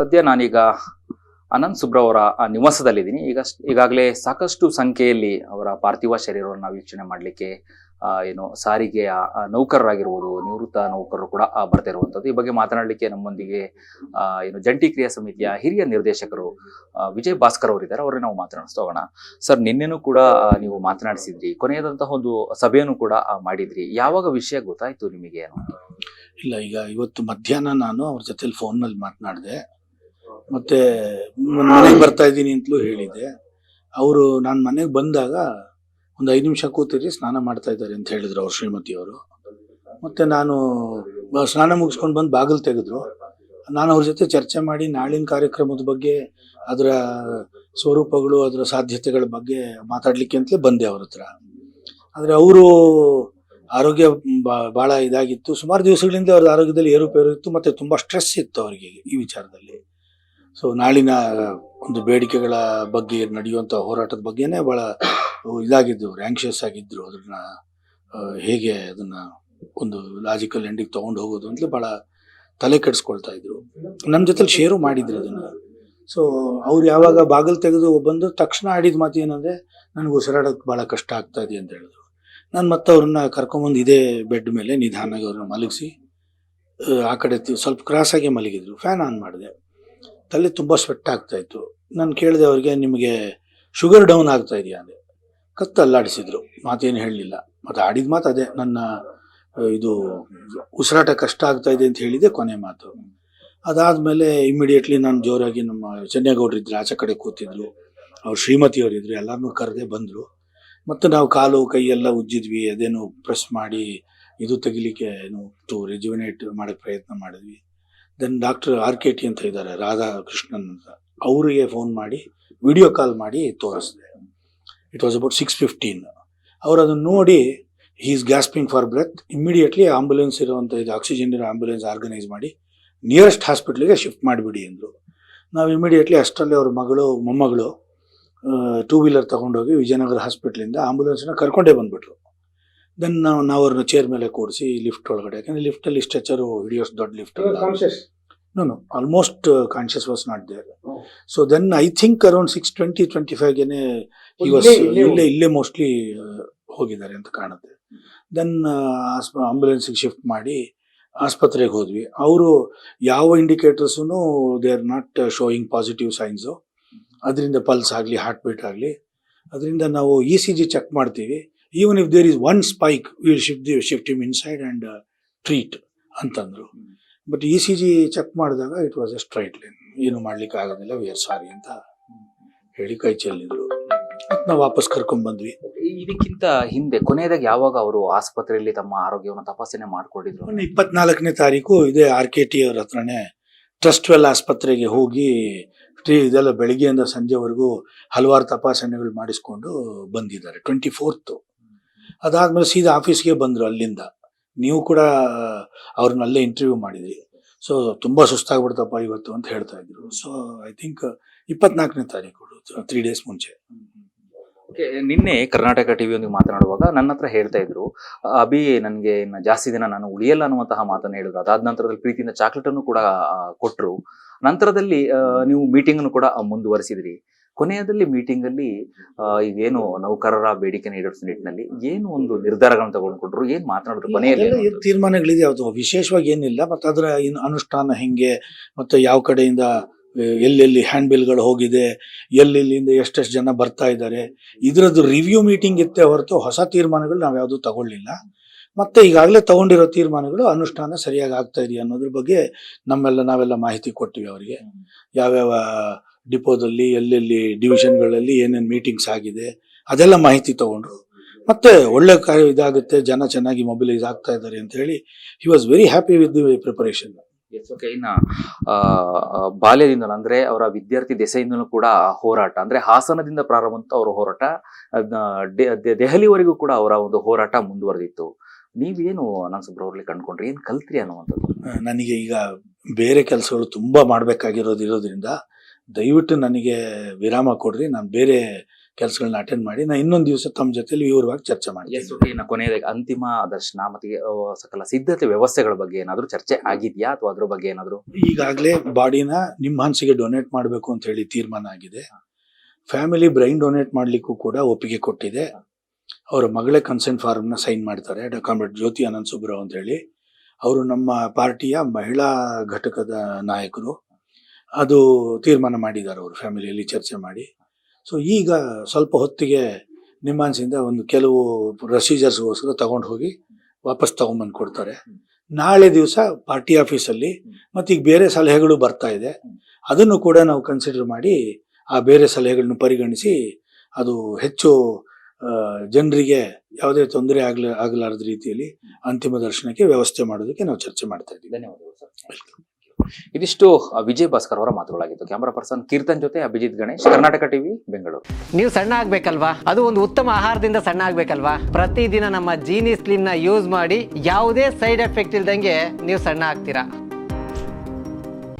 ಸದ್ಯ ನಾನೀಗ ಅನಂತ್ ಸುಬ್ರ ಅವರ, ಆ, ನಿವಾಸದಲ್ಲಿದ್ದೀನಿ. ಈಗ ಈಗಾಗಲೇ ಸಾಕಷ್ಟು ಸಂಖ್ಯೆಯಲ್ಲಿ ಅವರ ಪಾರ್ಥಿವ ಶರೀರವನ್ನು ವೀಕ್ಷಣೆ ಮಾಡಲಿಕ್ಕೆ ಏನು ಸಾರಿಗೆಯ ನೌಕರರಾಗಿರ್ಬೋದು, ನಿವೃತ್ತ ನೌಕರರು ಕೂಡ ಬರ್ತಾ ಇರುವಂಥದ್ದು ಈ ಬಗ್ಗೆ ಮಾತನಾಡಲಿಕ್ಕೆ ನಮ್ಮೊಂದಿಗೆ ಏನು, ಜಂಟಿ ಕ್ರಿಯಾ ಸಮಿತಿಯ ಹಿರಿಯ ನಿರ್ದೇಶಕರು ವಿಜಯ್ ಭಾಸ್ಕರ್ ಅವರಿದ್ದಾರೆ. ಅವರನ್ನು ನಾವು ಮಾತನಾಡಿಸ್ತಾ ಹೋಗೋಣ. ಸರ್, ನಿನ್ನೆನೂ ಕೂಡ ನೀವು ಮಾತನಾಡಿಸಿದ್ರಿ. ಕೊನೆಯದಂತಹ ಒಂದು ಸಭೆಯನ್ನು ಕೂಡ ಮಾಡಿದ್ರಿ. ಯಾವಾಗ ವಿಷಯ ಗೊತ್ತಾಯ್ತು ನಿಮಗೆ? ಇಲ್ಲ, ಈಗ ಇವತ್ತು ಮಧ್ಯಾಹ್ನ ನಾನು ಅವ್ರ ಜೊತೆಲಿ ಫೋನ್ನಲ್ಲಿ ಮಾತನಾಡಿದೆ. ಮತ್ತೆ ಮನೆಗೆ ಬರ್ತಾ ಇದ್ದೀನಿ ಅಂತಲೂ ಹೇಳಿದ್ದೆ. ಅವರು ನಾನು ಮನೆಗೆ ಬಂದಾಗ ಒಂದು ಐದು ನಿಮಿಷ ಕೂತಿರಿ ಸ್ನಾನ ಮಾಡ್ತಾ ಇದ್ದಾರೆ ಅಂತ ಹೇಳಿದ್ರು ಅವ್ರ ಶ್ರೀಮತಿಯವರು ಮತ್ತೆ ನಾನು ಸ್ನಾನ ಮುಗಿಸ್ಕೊಂಡು ಬಂದು ಬಾಗಿಲು ತೆಗೆದ್ರು. ನಾನು ಅವ್ರ ಜೊತೆ ಚರ್ಚೆ ಮಾಡಿ ನಾಳಿನ ಕಾರ್ಯಕ್ರಮದ ಬಗ್ಗೆ, ಅದರ ಸ್ವರೂಪಗಳು, ಅದರ ಸಾಧ್ಯತೆಗಳ ಬಗ್ಗೆ ಮಾತಾಡ್ಲಿಕ್ಕೆ ಅಂತಲೇ ಬಂದೆ ಅವ್ರ ಹತ್ರ. ಆದರೆ ಅವರು ಆರೋಗ್ಯ ಬಹಳ ಇದಾಗಿತ್ತು. ಸುಮಾರು ದಿವಸಗಳಿಂದ ಅವ್ರ ಆರೋಗ್ಯದಲ್ಲಿ ಏರುಪೇರು ಇತ್ತು, ಮತ್ತೆ ತುಂಬಾ ಸ್ಟ್ರೆಸ್ ಇತ್ತು ಅವರಿಗೆ ಈ ವಿಚಾರದಲ್ಲಿ. ಸೊ ನಾಳಿನ ಒಂದು ಬೇಡಿಕೆಗಳ ಬಗ್ಗೆ ನಡೆಯುವಂಥ ಹೋರಾಟದ ಬಗ್ಗೆನೇ ಭಾಳ ಇದಾಗಿದ್ದು ಆ್ಯಂಕ್ಷಿಯಸ್ ಆಗಿದ್ದರು ಅದನ್ನ ಹೇಗೆ ಅದನ್ನ ಒಂದು ಲಾಜಿಕಲ್ ಎಂಡಿಗೆ ತೊಗೊಂಡು ಹೋಗೋದು ಅಂತಲೇ ಭಾಳ ತಲೆ ಕೆಡಿಸ್ಕೊಳ್ತಾ ಇದ್ರು. ನನ್ನ ಜೊತೆಲಿ ಶೇರು ಮಾಡಿದ್ರು ಅದನ್ನು. ಸೊ ಅವ್ರು ಯಾವಾಗ ಬಾಗಿಲು ತೆಗೆದು ಬಂದು ತಕ್ಷಣ ಆಡಿದ ಮಾತು ಏನಂದ್ರೆ, ನನಗೆ ಉಸಿರಾಡೋಕೆ ಭಾಳ ಕಷ್ಟ ಆಗ್ತಾ ಇದೆ ಅಂತ ಹೇಳಿದ್ರು. ನಾನು ಮತ್ತೆ ಅವ್ರನ್ನ ಕರ್ಕೊಂಬಂದು ಇದೇ ಬೆಡ್ ಮೇಲೆ ನಿಧಾನಾಗಿ ಅವ್ರನ್ನ ಮಲಗಿಸಿ, ಆ ಕಡೆ ಸ್ವಲ್ಪ ಕ್ರಾಸ್ ಆಗಿ ಮಲಗಿದ್ರು. ಫ್ಯಾನ್ ಆನ್ ಮಾಡಿದೆ. ತಲೆ ತುಂಬ ಸ್ವೆಟ್ ಆಗ್ತಾ ಇತ್ತು. ನಾನು ಕೇಳಿದೆ ಅವ್ರಿಗೆ, ನಿಮಗೆ ಶುಗರ್ ಡೌನ್ ಆಗ್ತಾ ಇದೆಯಾ? ಅಂದೆ. ಕತ್ತು ಅಲ್ಲಾಡಿಸಿದ್ರು. ಮಾತೇನು ಹೇಳಲಿಲ್ಲ. ಮತ್ತು ಆಡಿದ ಮಾತು ಅದೇ. ನನ್ನ ಇದು ಉಸಿರಾಟ ಕಷ್ಟ ಆಗ್ತಾ ಇದೆ ಅಂತ ಹೇಳಿದೆ ಕೊನೆ ಮಾತು. ಅದಾದಮೇಲೆ ಇಮ್ಮಿಡಿಯೇಟ್ಲಿ ನಾನು ಜೋರಾಗಿ ನಮ್ಮ ಚೆನ್ನೇಗೌಡರು ಇದ್ರು ಆಚೆ ಕಡೆ ಕೂತಿದ್ರು. ಅವ್ರು ಶ್ರೀಮತಿಯವರಿದ್ರು ಎಲ್ಲರನ್ನೂ ಕರೆದೇ ಬಂದರು. ಮತ್ತು ನಾವು ಕಾಲು, ಕೈ ಎಲ್ಲ ಉಜ್ಜಿದ್ವಿ. ಅದೇನು ಪ್ರೆಸ್ ಮಾಡಿ ಇದು ತೆಗಿಲಿಕ್ಕೆ ಏನು ಟು ರೆಜ್ಯುವಿನೇಟ್ ಮಾಡೋಕ್ಕೆ ಪ್ರಯತ್ನ ಮಾಡಿದ್ವಿ. Then doctor R K T ಅಂತ ಇದ್ದಾರೆ ರಾಧಾಕೃಷ್ಣನ್ ಅಂತ. ಅವರಿಗೆ ಫೋನ್ ಮಾಡಿ ವಿಡಿಯೋ ಕಾಲ್ ಮಾಡಿ ತೋರಿಸಿದೆ. It was about six fifteen ಅವರು ಅದನ್ನು ನೋಡಿ he is gasping for breath immediately ambulance ಇರುವಂಥ ಇದು ಆಕ್ಸಿಜನ್ ಇರೋ ಆಂಬುಲೆನ್ಸ್ ಆರ್ಗನೈಸ್ ಮಾಡಿ ನಿಯರೆಸ್ಟ್ ಹಾಸ್ಪಿಟ್ಲಿಗೆ ಶಿಫ್ಟ್ ಮಾಡಿಬಿಡಿ ಅಂದರು. ನಾವು ಇಮಿಡಿಯೇಟ್ಲಿ ಅಷ್ಟರಲ್ಲಿ ಅವ್ರ ಮಗಳು ಮೊಮ್ಮಗಳು ಟೂ ವೀಲರ್ ತಗೊಂಡೋಗಿ ವಿಜಯನಗರ ಹಾಸ್ಪಿಟ್ಲಿಂದ ಆಂಬುಲೆನ್ಸ್ನ ಕರ್ಕೊಂಡೇ ಬಂದುಬಿಟ್ರು. ದೆನ್ ನಾವು ನಾವು ಅವ್ರನ್ನ ಚೇರ್ ಮೇಲೆ ಕೂಡಿಸಿ ಲಿಫ್ಟ್ ಒಳಗಡೆ ಯಾಕಂದ್ರೆ ಲಿಫ್ಟಲ್ಲಿ ಸ್ಟ್ರೆಚರು ಹಿಡಿಯೋಷ್ಟು ದೊಡ್ಡ lift no no almost conscious was not there Oh. So then I think around six twenty twenty ಫೈವ್ಗೆನೆ ಈ ವಾಸ್ ಇಲ್ಲೇ- ಇಲ್ಲೇ ಮೋಸ್ಟ್ಲಿ ಹೋಗಿದ್ದಾರೆ ಅಂತ ಕಾಣುತ್ತೆ. ದೆನ್ ಆಂಬ್ಯುಲೆನ್ಸಿಗೆ ಶಿಫ್ಟ್ ಮಾಡಿ ಆಸ್ಪತ್ರೆಗೆ ಹೋದ್ವಿ. ಅವರು ಯಾವ ಇಂಡಿಕೇಟರ್ಸೂ they are not showing positive signs ಅದರಿಂದ ಪಲ್ಸ್ ಆಗಲಿ ಹಾರ್ಟ್ ಬೀಟ್ ಆಗಲಿ ಅದರಿಂದ ನಾವು ಇ ಸಿ ಜಿ ಚೆಕ್ ಮಾಡ್ತೀವಿ. Even if there is one spike will shift the shift him inside and treat ಅಂತಂದರು. But E C G check ಮಾಡಿದಾಗ it was a straight line ಏನು ಮಾಡ್ಲಿಕ್ಕೆ ಆಗೋದಿಲ್ಲ ವಿ ಆರ್ ಸಾರಿ ಅಂತ ಹೇಳಿ ಕೈ ಚೆಲ್ಲಿದ್ರು. ಮತ್ತೆ ನಾವು ವಾಪಸ್ ಕರ್ಕೊಂಡ್ ಬಂದ್ವಿ. ಇದಕ್ಕಿಂತ ಹಿಂದೆ ಕೊನೆಯದಾಗಿ ಯಾವಾಗ ಅವರು ಆಸ್ಪತ್ರೆಯಲ್ಲಿ ತಮ್ಮ ಆರೋಗ್ಯವನ್ನು ತಪಾಸಣೆ ಮಾಡ್ಕೊಂಡಿದ್ರು? ಇಪ್ಪತ್ನಾಲ್ಕನೇ ತಾರೀಕು ಇದೇ ಆರ್ ಕೆ ಟಿ ಅವ್ರ ಹತ್ರನೇ ಟ್ರಸ್ಟ್ ವೆಲ್ ಆಸ್ಪತ್ರೆಗೆ ಹೋಗಿ ಟ್ರೀ ಇದೆಲ್ಲ ಬೆಳಿಗ್ಗೆಯಿಂದ ಸಂಜೆವರೆಗೂ ಹಲವಾರು ತಪಾಸಣೆಗಳು ಮಾಡಿಸ್ಕೊಂಡು ಬಂದಿದ್ದಾರೆ ಟ್ವೆಂಟಿ ಫೋರ್ತು ಅದಾದ್ಮೇಲೆ ಸೀದಾ ಆಫೀಸ್ಗೆ ಬಂದರು ಅಲ್ಲಿಂದ. ನೀವು ಕೂಡ ಅವ್ರನ್ನ ಅಲ್ಲೇ ಇಂಟರ್ವ್ಯೂ ಮಾಡಿದ್ರಿ. ಸೊ ತುಂಬಾ ಸುಸ್ತಾಗ್ಬಿಡ್ತಪ್ಪ ಇವತ್ತು ಅಂತ ಹೇಳ್ತಾ ಇದ್ರು. ಸೊ ಐ ಥಿಂಕ್ ಇಪ್ಪತ್ನಾಲ್ಕನೇ ತಾರೀಕು ತ್ರೀ ಡೇಸ್ ಮುಂಚೆ. ನಿನ್ನೆ ಕರ್ನಾಟಕ ಟಿವಿಯೊಂದಿಗೆ ಮಾತನಾಡುವಾಗ ನನ್ನ ಹತ್ರ ಹೇಳ್ತಾ ಇದ್ರು "ಆ, ಅಭಿ ನನಗೆ ಇನ್ನು ಜಾಸ್ತಿ ದಿನ ನಾನು ಉಳಿಯಲ್ಲ ಅನ್ನುವಂತಹ ಮಾತನ್ನು ಹೇಳಿದ್ರು. ಅದಾದ ನಂತರದಲ್ಲಿ ಪ್ರೀತಿಯಿಂದ ಚಾಕ್ಲೇಟ್ ಅನ್ನು ಕೂಡ ಕೊಟ್ಟರು ನಂತರದಲ್ಲಿ ನೀವು ಮೀಟಿಂಗ್ ಅನ್ನು ಕೂಡ ಮುಂದುವರಿಸಿದ್ರಿ. ಕೊನೆಯದಲ್ಲಿ ಮೀಟಿಂಗ್ ಅಲ್ಲಿ ಈಗ ಏನು ನೌಕರರ ಬೇಡಿಕೆ ಈಡೇರಿಸುವ ನಿಟ್ಟಿನಲ್ಲಿ ಏನು ಒಂದು ನಿರ್ಧಾರಗಳನ್ನು ತಗೊಂಡ್ಕೊಂಡ್ರು ಏನ್ ಮಾತನಾಡಿದ್ರು ಕೊನೆಯಲ್ಲಿ ತೀರ್ಮಾನಗಳಿದೆ ಯಾವುದು ವಿಶೇಷವಾಗಿ ಏನಿಲ್ಲ ಮತ್ತೆ ಅದರ ಇನ್ನು ಅನುಷ್ಠಾನ ಹೆಂಗೆ ಮತ್ತೆ ಯಾವ ಕಡೆಯಿಂದ ಎಲ್ಲೆಲ್ಲಿ ಹ್ಯಾಂಡ್ ಬಿಲ್ಗಳು ಹೋಗಿದೆ ಎಲ್ಲೆಲ್ಲಿಂದ ಎಷ್ಟೆಷ್ಟು ಜನ ಬರ್ತಾ ಇದ್ದಾರೆ ಇದರದ್ದು ರಿವ್ಯೂ ಮೀಟಿಂಗ್ ಇತ್ತೆ ಹೊರತು ಹೊಸ ತೀರ್ಮಾನಗಳು ನಾವು ಯಾವುದು ತಗೊಳ್ಳಿಲ್ಲ. ಮತ್ತೆ ಈಗಾಗಲೇ ತಗೊಂಡಿರೋ ತೀರ್ಮಾನಗಳು ಅನುಷ್ಠಾನ ಸರಿಯಾಗಿ ಆಗ್ತಾ ಇದೆಯಾ ಅನ್ನೋದ್ರ ಬಗ್ಗೆ ನಮ್ಮೆಲ್ಲ ನಾವೆಲ್ಲ ಮಾಹಿತಿ ಕೊಟ್ಟಿವಿ ಅವರಿಗೆ. ಯಾವ್ಯಾವ ಡಿಪೋದಲ್ಲಿ ಎಲ್ಲೆಲ್ಲಿ ಡಿವಿಷನ್ಗಳಲ್ಲಿ ಏನೇನು ಮೀಟಿಂಗ್ಸ್ ಆಗಿದೆ ಅದೆಲ್ಲ ಮಾಹಿತಿ ತಗೊಂಡ್ರು. ಮತ್ತೆ ಒಳ್ಳೆ ಕಾರ್ಯ ಇದಾಗುತ್ತೆ ಜನ ಚೆನ್ನಾಗಿ ಮೊಬಿಲೈಸ್ ಆಗ್ತಾ ಇದ್ದಾರೆ ಅಂತ ಹೇಳಿ he was very happy with the preparation yes okay. ಇನ್ನ ಬಾಲ್ಯದಿಂದಲೂ ಅಂದ್ರೆ ಅವರ ವಿದ್ಯಾರ್ಥಿ ದೆಸೆಯಿಂದಲೂ ಕೂಡ ಹೋರಾಟ ಅಂದ್ರೆ ಹಾಸನದಿಂದ ಪ್ರಾರಂಭ ಅವರ ಹೋರಾಟ ದೆಹಲಿವರೆಗೂ ಕೂಡ ಅವರ ಒಂದು ಹೋರಾಟ ಮುಂದುವರೆದಿತ್ತು. ನೀವೇನು ಅನಂತಸುಬ್ರವ್ರಲ್ಲಿ ಕಂಡ್ಕೊಂಡ್ರಿ ಏನು ಕಲ್ತ್ರಿ ಅನ್ನುವಂಥದ್ದು? ನನಗೆ ಈಗ ಬೇರೆ ಕೆಲಸಗಳು ತುಂಬಾ ಮಾಡಬೇಕಾಗಿರೋದು ಇರೋದ್ರಿಂದ ದಯವಿಟ್ಟು ನನಗೆ ವಿರಾಮ ಕೊಡ್ರಿ ನಾನು ಬೇರೆ ಕೆಲಸಗಳನ್ನ ಅಟೆಂಡ್ ಮಾಡಿ ನಾನು ಇನ್ನೊಂದು ದಿವಸ ತಮ್ಮ ಜೊತೆಲಿ ವಿವರವಾಗಿ ಚರ್ಚೆ ಮಾಡ್ತೀನಿ. ಕೊನೆಯದಾಗಿ ಅಂತಿಮ ದರ್ಶನ ಮತ್ತೆ ಸಕಲ ಸಿದ್ಧತೆ ವ್ಯವಸ್ಥೆಗಳ ಬಗ್ಗೆ ಏನಾದರೂ ಚರ್ಚೆ ಆಗಿದೆಯಾ ಅಥವಾ ಅದ್ರ ಬಗ್ಗೆ ಏನಾದರೂ? ಈಗಾಗಲೇ ಬಾಡಿನ ನಿಮ್ಮ ಹನ್ಸಿಗೆ ಡೊನೇಟ್ ಮಾಡಬೇಕು ಅಂತ ಹೇಳಿ ತೀರ್ಮಾನ ಆಗಿದೆ. ಫ್ಯಾಮಿಲಿ ಬ್ರೈನ್ ಡೊನೇಟ್ ಮಾಡಲಿಕ್ಕೂ ಕೂಡ ಒಪ್ಪಿಗೆ ಕೊಟ್ಟಿದೆ. ಅವರ ಮಗಳೇ ಕನ್ಸೆಂಟ್ ಫಾರ್ಮ್ನ ಸೈನ್ ಮಾಡ್ತಾರೆ ಡಾಕ್ಟರ್ ಜ್ಯೋತಿ ಅನಂತ್ ಸುಬ್ರಾವ್ ಅಂತ ಹೇಳಿ. ಅವರು ನಮ್ಮ ಪಾರ್ಟಿಯ ಮಹಿಳಾ ಘಟಕದ ನಾಯಕರು. ಅದು ತೀರ್ಮಾನ ಮಾಡಿದ್ದಾರೆ ಅವರು ಫ್ಯಾಮಿಲಿಯಲ್ಲಿ ಚರ್ಚೆ ಮಾಡಿ. ಸೊ ಈಗ ಸ್ವಲ್ಪ ಹೊತ್ತಿಗೆ ನಿಮ್ಮಾನ್ಸಿಂದ ಒಂದು ಕೆಲವು ಪ್ರೊಸೀಜರ್ಸ್ಗೋಸ್ಕರ ತಗೊಂಡು ಹೋಗಿ ವಾಪಸ್ ತಗೊಂಬಂದು ಕೊಡ್ತಾರೆ. ನಾಳೆ ದಿವಸ ಪಾರ್ಟಿ ಆಫೀಸಲ್ಲಿ ಮತ್ತು ಈಗ ಬೇರೆ ಸಲಹೆಗಳು ಬರ್ತಾ ಇದೆ. ಅದನ್ನು ಕೂಡ ನಾವು ಕನ್ಸಿಡರ್ ಮಾಡಿ ಆ ಬೇರೆ ಸಲಹೆಗಳನ್ನು ಪರಿಗಣಿಸಿ ಅದು ಹೆಚ್ಚು ಜನರಿಗೆ ಯಾವುದೇ ತೊಂದರೆ ಆಗ್ಲ ಆಗಲಾರದ ರೀತಿಯಲ್ಲಿ ಅಂತಿಮ ದರ್ಶನಕ್ಕೆ ವ್ಯವಸ್ಥೆ ಮಾಡೋದಕ್ಕೆ ನಾವು ಚರ್ಚೆ ಮಾಡ್ತಾ ಇದ್ದೀವಿ. ಧನ್ಯವಾದಗಳು ಸರ್. ಇದಿಷ್ಟು ವಿಜಯ್ ಭಾಸ್ಕರ್ ಅವರ ಮಾತುಗಳಾಗಿತ್ತು. ಕ್ಯಾಮರಾ ಪರ್ಸನ್ ಕೀರ್ತನ್ ಜೊತೆ ಅಭಿಜಿತ್ ಗಣೇಶ್, ಕರ್ನಾಟಕ ಟಿವಿ, ಬೆಂಗಳೂರು. ನೀವು ಸಣ್ಣ ಆಗ್ಬೇಕಲ್ವಾ? ಅದು ಒಂದು ಉತ್ತಮ ಆಹಾರದಿಂದ ಸಣ್ಣ ಆಗ್ಬೇಕಲ್ವಾ? ಪ್ರತಿದಿನ ನಮ್ಮ ಜೀನಿ ಸ್ಲಿಮ್ನ ಯೂಸ್ ಮಾಡಿ ಯಾವುದೇ ಸೈಡ್ ಎಫೆಕ್ಟ್ ಇಲ್ದಂಗೆ ನೀವು ಸಣ್ಣ ಆಗ್ತೀರಾ?